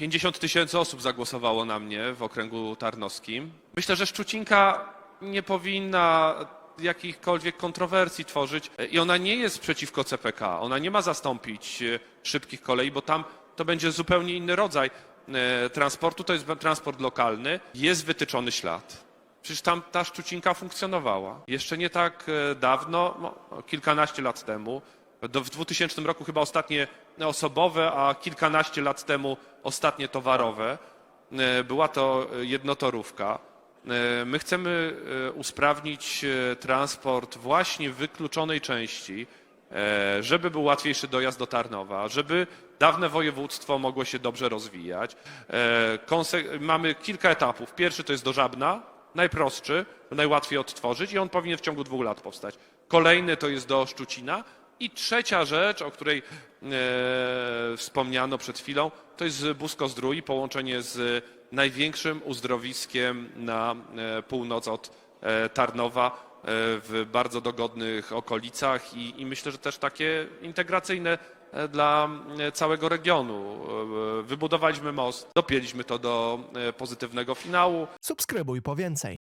50 tysięcy osób zagłosowało na mnie w okręgu tarnowskim. Myślę, że Szczucinka nie powinna jakichkolwiek kontrowersji tworzyć i ona nie jest przeciwko CPK. Ona nie ma zastąpić e, szybkich kolei, bo tam to będzie zupełnie inny rodzaj e, transportu. To jest transport lokalny. Jest wytyczony ślad. Przecież tam ta Szczucinka funkcjonowała. Jeszcze nie tak e, dawno, no, kilkanaście lat temu, w 2000 roku chyba ostatnie osobowe, a kilkanaście lat temu ostatnie towarowe. E, Była to e, jednotorówka. E, My chcemy usprawnić transport właśnie wykluczonej części, żeby był łatwiejszy dojazd do Tarnowa, żeby dawne województwo mogło się dobrze rozwijać. Mamy kilka etapów. Pierwszy to jest do Żabna, najprostszy, najłatwiej odtworzyć i on powinien w ciągu dwóch lat powstać. Kolejny to jest do Szczucina i trzecia rzecz, o której e, wspomniano przed chwilą, to jest Busko-Zdrój, połączenie z największym uzdrowiskiem na e, północ od e, Tarnowa e, w bardzo dogodnych okolicach i, i myślę, że też takie integracyjne dla całego regionu. Wybudowaliśmy most, dopięliśmy to do pozytywnego finału. Subskrybuj po więcej.